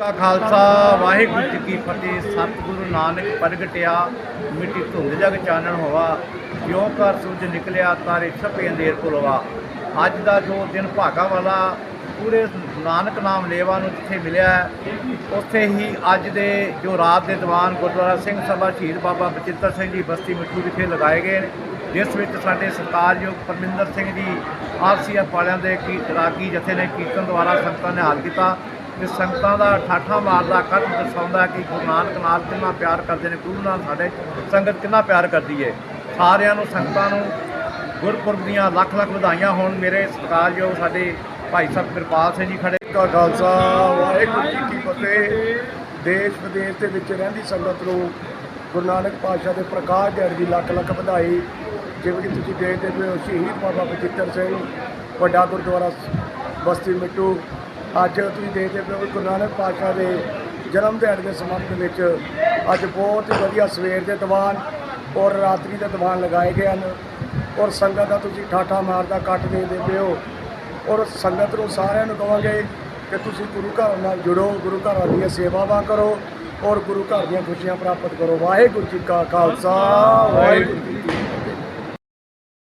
ਕਾ ਖਾਲਸਾ, ਵਾਹਿਗੁਰੂ ਜੀ ਕੀ ਫਤਿਹ, ਸਤਿਗੁਰੂ ਨਾਨਕ ਪ੍ਰਗਟਿਆ ਮਿੱਟੀ ਧੁੰਦ ਜਗ ਚਾਨਣ ਹੋਵਾ ਜਿਉ ਕਰ ਸੂਰਜ ਨਿਕਲਿਆ, ਤਾਰੇ ਛਪੇ ਅੰਧੇਰ ਪੁਲਵਾ ਅੱਜ ਦਾ ਜੋ ਦਿਨ ਭਾਗਾ ਵਾਲਾ, ਪੂਰੇ ਨਾਨਕ ਨਾਮ ਲੇਵਾ ਨੂੰ ਜਿੱਥੇ ਮਿਲਿਆ ਉੱਥੇ ਹੀ ਅੱਜ ਦੇ ਜੋ ਰਾਤ ਦੇ ਦੀਵਾਨ ਗੁਰਦੁਆਰਾ ਸਿੰਘ ਸਭਾ ਸ਼ਹੀਦ ਬਾਬਾ ਬਚਿੱਤਰ ਸਿੰਘ ਜੀ ਬਸਤੀ ਮਿੱਠੂ ਵਿਖੇ ਲਗਾਏ ਗਏ ਨੇ, ਜਿਸ ਵਿੱਚ ਸਾਡੇ ਸਰਕਾਰਯੋਗ ਪਰਮਿੰਦਰ ਸਿੰਘ ਜੀ, ਆਰਸੀਐਫ ਵਾਲਿਆਂ ਦੇ ਕੀ ਰਾਗੀ ਜਥੇ ਨੇ ਕੀਰਤਨ ਦੁਆਰਾ ਸੰਗਤਾਂ ਨੇ ਹਾਲ ਕੀਤਾ। ਤੇ ਸੰਗਤਾਂ ਦਾ ਠਾਠਾ ਮਾਰਦਾ ਕੱਟ ਦਰਸਾਉਂਦਾ ਕਿ ਗੁਰੂ ਨਾਨਕ ਨਾਲ ਕਿੰਨਾ ਪਿਆਰ ਕਰਦੇ ਨੇ, ਗੁਰੂ ਨਾਲ ਸਾਡੇ ਸੰਗਤ ਕਿੰਨਾ ਪਿਆਰ ਕਰਦੀ ਹੈ ਸਾਰਿਆਂ ਨੂੰ, ਸੰਗਤਾਂ ਨੂੰ ਗੁਰਪੁਰਬ ਦੀਆਂ ਲੱਖ ਲੱਖ ਵਧਾਈਆਂ ਹੋਣ। ਮੇਰੇ ਸਤਿਕਾਰਯੋਗ ਸਾਡੇ ਭਾਈ ਸਾਹਿਬ ਕਿਰਪਾਲ ਸਿੰਘ ਜੀ ਖੜੇ। ਕਾ ਖਾਲਸਾ, ਵਾਹਿਗੁਰੂ ਜੀ ਕੀ ਫਤਿਹ। ਦੇਸ਼ ਵਿਦੇਸ਼ ਦੇ ਵਿੱਚ ਰਹਿੰਦੀ ਸੰਗਤ ਨੂੰ ਗੁਰੂ ਨਾਨਕ ਪਾਤਸ਼ਾਹ ਦੇ ਪ੍ਰਕਾਸ਼ ਦਿਹਾੜੇ ਦੀ ਲੱਖ ਲੱਖ ਵਧਾਈ। ਜਿਵੇਂ ਕਿ ਤੁਸੀਂ ਦੇਖਦੇ ਪਏ ਹੋ, ਸ਼ਹੀਦ ਬਾਬਾ ਬਜਿੱਤਰ ਸਿੰਘ, ਵੱਡਾ ਗੁਰਦੁਆਰਾ ਬਸਤੀ ਮਿੱਟੂ ਅੱਜ ਤੁਸੀਂ ਦੇਖਦੇ ਪਏ ਹੋ ਗੁਰੂ ਨਾਨਕ ਪਾਤਸ਼ਾਹ ਦੇ ਜਨਮ ਦਿਹਾੜੇ ਦੇ ਸੰਬੰਧ ਵਿੱਚ ਅੱਜ ਬਹੁਤ ਹੀ ਵਧੀਆ ਸਵੇਰ ਦੇ ਦੀਵਾਨ ਔਰ ਰਾਤਰੀ ਦੇ ਦੀਵਾਨ ਲਗਾਏ ਗਏ ਹਨ। ਔਰ ਸੰਗਤ ਦਾ ਤੁਸੀਂ ਠਾਠਾ ਮਾਰਦਾ ਕੱਟ ਦੇਖਦੇ ਪਏ ਹੋ। ਔਰ ਸੰਗਤ ਨੂੰ ਸਾਰਿਆਂ ਨੂੰ ਕਹਾਂਗੇ ਕਿ ਤੁਸੀਂ ਗੁਰੂ ਘਰ ਨਾਲ ਜੁੜੋ, ਗੁਰੂ ਘਰਾਂ ਦੀਆਂ ਸੇਵਾਵਾਂ ਕਰੋ ਔਰ ਗੁਰੂ ਘਰ ਦੀਆਂ ਖੁਸ਼ੀਆਂ ਪ੍ਰਾਪਤ ਕਰੋ। ਵਾਹਿਗੁਰੂ ਜੀ ਕਾ ਖਾਲਸਾ, ਵਾਹਿਗੁਰੂ ਜੀ